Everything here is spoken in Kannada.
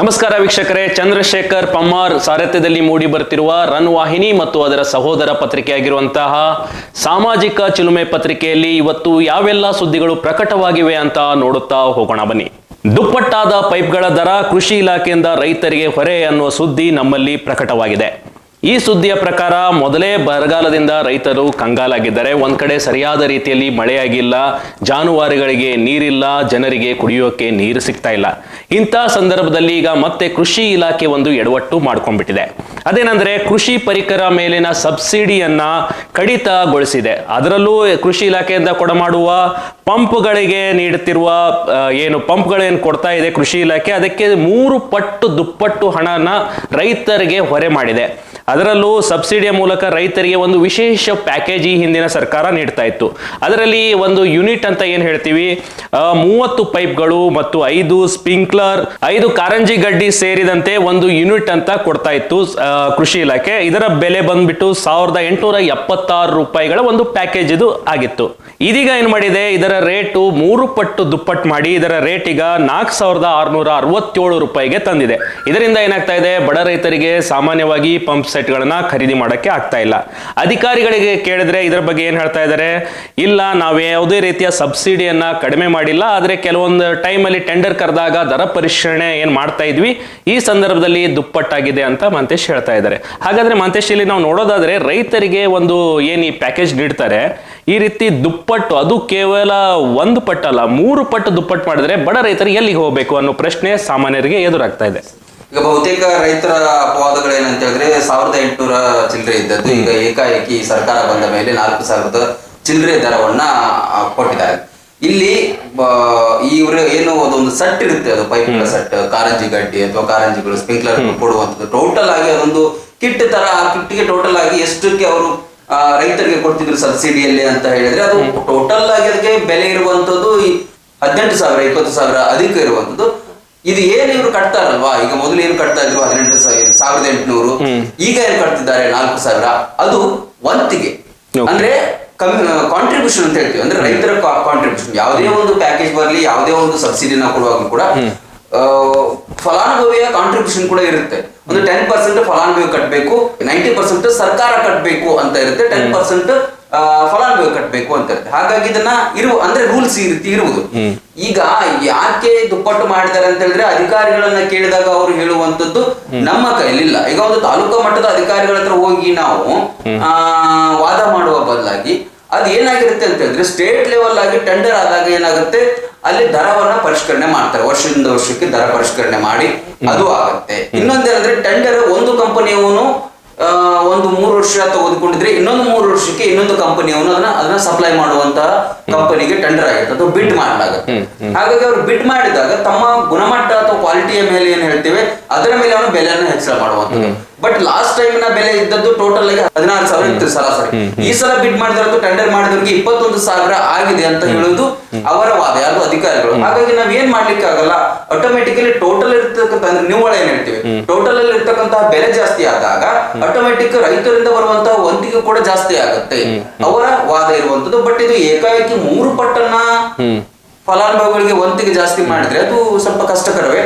ನಮಸ್ಕಾರ ವೀಕ್ಷಕರೇ, ಚಂದ್ರಶೇಖರ್ ಪಮ್ಮಾರ್ ಸಾರಥ್ಯದಲ್ಲಿ ಮೂಡಿ ಬರ್ತಿರುವ ರನ್ ವಾಹಿನಿ ಮತ್ತು ಅದರ ಸಹೋದರ ಪತ್ರಿಕೆಯಾಗಿರುವಂತಹ ಸಾಮಾಜಿಕ ಚಿಲುಮೆ ಪತ್ರಿಕೆಯಲ್ಲಿ ಇವತ್ತು ಯಾವೆಲ್ಲ ಸುದ್ದಿಗಳು ಪ್ರಕಟವಾಗಿವೆ ಅಂತ ನೋಡುತ್ತಾ ಹೋಗೋಣ ಬನ್ನಿ. ದುಪ್ಪಟ್ಟಾದ ಪೈಪ್ಗಳ ದರ ಕೃಷಿ ಇಲಾಖೆಯಿಂದ ರೈತರಿಗೆ ಹೊರೆ ಅನ್ನುವ ಸುದ್ದಿ ನಮ್ಮಲ್ಲಿ ಪ್ರಕಟವಾಗಿದೆ. ಈ ಸುದ್ದಿಯ ಪ್ರಕಾರ ಮೊದಲೇ ಬರಗಾಲದಿಂದ ರೈತರು ಕಂಗಾಲಾಗಿದ್ದಾರೆ. ಒಂದ್ ಕಡೆ ಸರಿಯಾದ ರೀತಿಯಲ್ಲಿ ಮಳೆಯಾಗಿಲ್ಲ, ಜಾನುವಾರುಗಳಿಗೆ ನೀರಿಲ್ಲ, ಜನರಿಗೆ ಕುಡಿಯೋಕೆ ನೀರು ಸಿಗ್ತಾ ಇಲ್ಲ. ಇಂಥ ಸಂದರ್ಭದಲ್ಲಿ ಈಗ ಮತ್ತೆ ಕೃಷಿ ಇಲಾಖೆ ಒಂದು ಎಡವಟ್ಟು ಮಾಡ್ಕೊಂಡ್ಬಿಟ್ಟಿದೆ. ಅದೇನಂದ್ರೆ ಕೃಷಿ ಪರಿಕರ ಮೇಲಿನ ಸಬ್ಸಿಡಿಯನ್ನ ಕಡಿತಗೊಳಿಸಿದೆ. ಅದರಲ್ಲೂ ಕೃಷಿ ಇಲಾಖೆಯಿಂದ ಕೊಡಮಾಡುವ ಪಂಪ್ಗಳಿಗೆ ನೀಡುತ್ತಿರುವ ಏನು ಪಂಪ್ಗಳೇನು ಕೊಡ್ತಾ ಇದೆ ಕೃಷಿ ಇಲಾಖೆ, ಅದಕ್ಕೆ ಮೂರು ಪಟ್ಟು ದುಪ್ಪಟ್ಟು ಹಣನ ರೈತರಿಗೆ ಹೊರೆ ಮಾಡಿದೆ. ಅದರಲ್ಲೂ ಸಬ್ಸಿಡಿಯ ಮೂಲಕ ರೈತರಿಗೆ ಒಂದು ವಿಶೇಷ ಪ್ಯಾಕೇಜ್ ಈ ಹಿಂದಿನ ಸರ್ಕಾರ ನೀಡ್ತಾ ಇತ್ತು. ಅದರಲ್ಲಿ ಒಂದು ಯೂನಿಟ್ ಅಂತ ಏನ್ ಹೇಳ್ತೀವಿ? ಮೂವತ್ತು ಪೈಪ್ಗಳು ಮತ್ತು ಐದು ಸ್ಪಿಂಕ್ಲರ್, ಐದು ಕಾರಂಜಿ ಗಡ್ಡಿ ಸೇರಿದಂತೆ ಒಂದು ಯೂನಿಟ್ ಅಂತ ಕೊಡ್ತಾ ಇತ್ತು ಕೃಷಿ ಇಲಾಖೆ. ಇದರ ಬೆಲೆ ಬಂದ್ಬಿಟ್ಟು ಸಾವಿರದ ಎಂಟುನೂರ ಎಪ್ಪತ್ತಾರು ರೂಪಾಯಿಗಳ ಒಂದು ಪ್ಯಾಕೇಜ್ ಇದು ಆಗಿತ್ತು. ಇದೀಗ ಏನ್ ಮಾಡಿದೆ? ಇದರ ರೇಟು ಮೂರು ಪಟ್ಟು ದುಪ್ಪಟ್ಟು ಮಾಡಿ, ಇದರ ರೇಟ್ ಈಗ ನಾಲ್ಕು ಸಾವಿರದ ಆರುನೂರ ಅರವತ್ತೇಳು ರೂಪಾಯಿಗೆ ತಂದಿದೆ. ಇದರಿಂದ ಏನಾಗ್ತಾ ಇದೆ? ಬಡ ರೈತರಿಗೆ ಸಾಮಾನ್ಯವಾಗಿ ಪಂಪ್ ಸೆಟ್ಗಳನ್ನ ಖರೀದಿ ಮಾಡೋಕ್ಕೆ ಆಗ್ತಾ ಇಲ್ಲ. ಅಧಿಕಾರಿಗಳಿಗೆ ಕೇಳಿದ್ರೆ ಇದರ ಬಗ್ಗೆ ಏನ್ ಹೇಳ್ತಾ ಇದ್ದಾರೆ ಇಲ್ಲ, ನಾವು ಯಾವುದೇ ರೀತಿಯ ಸಬ್ಸಿಡಿಯನ್ನ ಕಡಿಮೆ ಮಾಡಿಲ್ಲ, ಆದ್ರೆ ಕೆಲವೊಂದು ಟೈಮಲ್ಲಿ ಟೆಂಡರ್ ಕರೆದಾಗ ದರ ಪರಿಶೀಲನೆ ಏನ್ ಮಾಡ್ತಾ ಇದ್ವಿ, ಈ ಸಂದರ್ಭದಲ್ಲಿ ದುಪ್ಪಟ್ಟಾಗಿದೆ ಅಂತ ಮಂತೇಶ್ ಹೇಳ್ತಾ ಇದ್ದಾರೆ ಹಾಗಾದ್ರೆ ಮಂತೇಶ್, ಇಲ್ಲಿ ನಾವು ನೋಡೋದಾದ್ರೆ ರೈತರಿಗೆ ಒಂದು ಏನ್ ಈ ಪ್ಯಾಕೇಜ್ ನೀಡ್ತಾರೆ, ಈ ರೀತಿ ದುಪ್ಪಟ್ಟು, ಅದು ಕೇವಲ ಒಂದು ಪಟ್ಟಲ್ಲ, ಮೂರು ಪಟ್ಟು ದುಪ್ಪಟ್ಟು ಮಾಡಿದ್ರೆ ಬಡ ರೈತರಿಗೆ ಎಲ್ಲಿಗೆ ಹೋಗಬೇಕು ಅನ್ನೋ ಪ್ರಶ್ನೆ ಸಾಮಾನ್ಯರಿಗೆ ಎದುರಾಗ್ತಾ ಇದೆ. ಈಗ ಬಹುತೇಕ ರೈತರ ಅಪವಾದಗಳೇನಂತ ಹೇಳಿದ್ರೆ ಸಾವಿರದ ಎಂಟುನೂರ ಚಿಲ್ಲರೆ ಇದ್ದದ್ದು. ಈಗ ಏಕಾಏಕಿ ಸರ್ಕಾರ ಬಂದ ಮೇಲೆ ನಾಲ್ಕು ಸಾವಿರದ ಚಿಲ್ಲರೆ ದರವನ್ನ ಕೊಟ್ಟಿದ್ದಾರೆ. ಇಲ್ಲಿ ಇವರು ಏನು ಅದೊಂದು ಸೆಟ್ ಇರುತ್ತೆ. ಅದು ಪೈಪ್ ಸೆಟ್ ಕಾರಂಜಿ ಗಡ್ಡಿ ಅಥವಾ ಕಾರಂಜಿಗಳು ಸ್ಪ್ರಿಂಕ್ಲರ್ ಕೊಡುವಂಥದ್ದು. ಟೋಟಲ್ ಆಗಿ ಅದೊಂದು ಕಿಟ್ ತರ ಆ ಕಿಟ್ಗೆ ಟೋಟಲ್ ಆಗಿ ಎಷ್ಟಕ್ಕೆ ಅವರು ರೈತರಿಗೆ ಕೊಡ್ತಿದ್ರು ಸಬ್ಸಿಡಿಯಲ್ಲಿ ಅಂತ ಹೇಳಿದ್ರೆ ಅದು ಟೋಟಲ್ ಆಗಿ ಅದಕ್ಕೆ ಬೆಲೆ ಇರುವಂತದ್ದು ಹದಿನೆಂಟು ಸಾವಿರ ಇಪ್ಪತ್ತು ಸಾವಿರ ಅಧಿಕ ಇರುವಂತದ್ದು ಇದು ಏನು ಇವರು ಕಟ್ತಾರಲ್ವಾ? ಈಗ ಮೊದಲು ಏನು ಕಟ್ತಾ ಇದ್ರು? ಎಂಟುನೂರು. ಈಗ ಏನ್ ಕಟ್ತಿದ್ದಾರೆ ನಾಲ್ಕು ಸಾವಿರ. ಅದು ವಂತಿಗೆ ಅಂದ್ರೆ ಕಾಂಟ್ರಿಬ್ಯೂಷನ್ ಅಂತ ಹೇಳ್ತೀವಿ. ಅಂದ್ರೆ ರೈತರ ಕಾಂಟ್ರಿಬ್ಯೂಷನ್ ಯಾವುದೇ ಒಂದು ಪ್ಯಾಕೇಜ್ ಬರಲಿ ಯಾವುದೇ ಒಂದು ಸಬ್ಸಿಡಿನ ಕೊಡುವಾಗ ಕೂಡ ಫಲಾನುಭವಿಯ ಕಾಂಟ್ರಿಬ್ಯೂಷನ್ ಕೂಡ ಇರುತ್ತೆ. ಒಂದು ಟೆನ್ ಪರ್ಸೆಂಟ್ ಫಲಾನುಭವಿ ಕಟ್ಟಬೇಕು ನೈಂಟಿ ಪರ್ಸೆಂಟ್ ಸರ್ಕಾರ ಕಟ್ಟಬೇಕು ಅಂತ ಇರುತ್ತೆ ಟೆನ್ ಪರ್ಸೆಂಟ್ ಫಲಾನುಭವಿ ಕಟ್ಟಬೇಕು ಅಂತ ಇರುತ್ತೆ. ಹಾಗಾಗಿ ಇದನ್ನ ಇರುವ ಅಂದ್ರೆ ರೂಲ್ಸ್ ಈ ರೀತಿ ಇರುವುದು. ಈಗ ಯಾಕೆ ದುಪ್ಪಟ್ಟು ಮಾಡಿದ್ದಾರೆ ಅಂತ ಹೇಳಿದ್ರೆ ಅಧಿಕಾರಿಗಳನ್ನ ಕೇಳಿದಾಗ ಅವರು ಹೇಳುವಂತದ್ದು ನಮ್ಮ ಕೈಲಿಲ್ಲ ಈಗ ಒಂದು ತಾಲೂಕಾ ಮಟ್ಟದ ಅಧಿಕಾರಿಗಳ ಹತ್ರ ಹೋಗಿ ನಾವು ಆ, ವಾದ ಮಾಡುವ ಬದಲಾಗಿ ಅದು ಏನಾಗಿರುತ್ತೆ ಅಂತ ಹೇಳಿದ್ರೆ ಸ್ಟೇಟ್ ಲೆವೆಲ್ ಆಗಿ ಟೆಂಡರ್ ಆದಾಗ ಏನಾಗುತ್ತೆ? ಅಲ್ಲಿ ದರವನ್ನ ಪರಿಷ್ಕರಣೆ ಮಾಡ್ತಾರೆ. ವರ್ಷದಿಂದ ವರ್ಷಕ್ಕೆ ದರ ಪರಿಷ್ಕರಣೆ ಮಾಡಿ ಅದು ಆಗುತ್ತೆ. ಇನ್ನೊಂದೇನಂದ್ರೆ ಟೆಂಡರ್ ಒಂದು ಕಂಪನಿಯವನು ಒಂದು ಮೂರು ವರ್ಷ ತೆಗೆದುಕೊಂಡಿದ್ರೆ ಇನ್ನೊಂದು ಮೂರು ವರ್ಷಕ್ಕೆ ಇನ್ನೊಂದು ಕಂಪನಿಯವನು ಅದನ್ನ ಅದನ್ನ ಸಪ್ಲೈ ಮಾಡುವಂತಹ ಕಂಪನಿಗೆ ಟೆಂಡರ್ ಆಗಿರುತ್ತೆ. ಅಥವಾ ಬಿಡ್ ಮಾಡಲಾಗುತ್ತೆ ಹಾಗಾಗಿ ಅವರು ಬಿಡ್ ಮಾಡಿದಾಗ ತಮ್ಮ ಗುಣಮಟ್ಟ ಅಥವಾ ಕ್ವಾಲಿಟಿಯ ಮೇಲೆ ಅದರ ಮೇಲೆ ಅವನು ಬೆಲೆಯನ್ನು ಹೆಚ್ಚಳ ಮಾಡುವಂತ. ಬಟ್ ಲಾಸ್ಟ್ ಟೈಮ್ನ ಬೆಲೆ ಇದ್ದದ್ದು ಟೋಟಲ್ ಆಗಿ ಹದಿನಾರು ಸಾವಿರ ಇತ್ತು ಸರಾಸರಿ. ಈ ಸಲ ಬಿಡ್ ಮಾಡಿದ್ರೆ ಟೆಂಡರ್ ಮಾಡಿದವರಿಗೆ ಇಪ್ಪತ್ತೊಂದು ಸಾವಿರ ಆಗಿದೆ ಅಂತ ಹೇಳುದು ಅವರ ವಾದ ಯಾರು ಅಧಿಕಾರಿಗಳು. ಹಾಗಾಗಿ ನಾವ್ ಏನ್ ಮಾಡ್ಲಿಕ್ಕೆ ಆಗಲ್ಲ ಆಟೋಮೆಟಿಕಲಿ ಟೋಟಲ್ ಇರ್ತಕ್ಕಂಥ ಅಂದ್ರೆ ನಿವ್ವಳ ಏನ್ ಹೇಳ್ತೀವಿ? ಟೋಟಲ್ ಅಲ್ಲಿ ಇರ್ತಕ್ಕಂತಹ ಬೆಲೆ ಜಾಸ್ತಿ ಆದಾಗ ಆಟೋಮೆಟಿಕ್ ರೈತರಿಂದ ಬರುವಂತಹ ವಂತಿಗೆ ಕೂಡ ಜಾಸ್ತಿ ಆಗುತ್ತೆ. ಅವರ ವಾದ ಇರುವಂತದ್ದು ಬಟ್ ಇದು ಏಕಾಏಕಿ ಮೂರು ಪಟ್ಟನ್ನ ಫಲಾನುಭವಿಗಳಿಗೆ ವಂತಿಗೆ ಜಾಸ್ತಿ ಮಾಡಿದ್ರೆ ಅದು ಸ್ವಲ್ಪ ಕಷ್ಟಕರವೇ.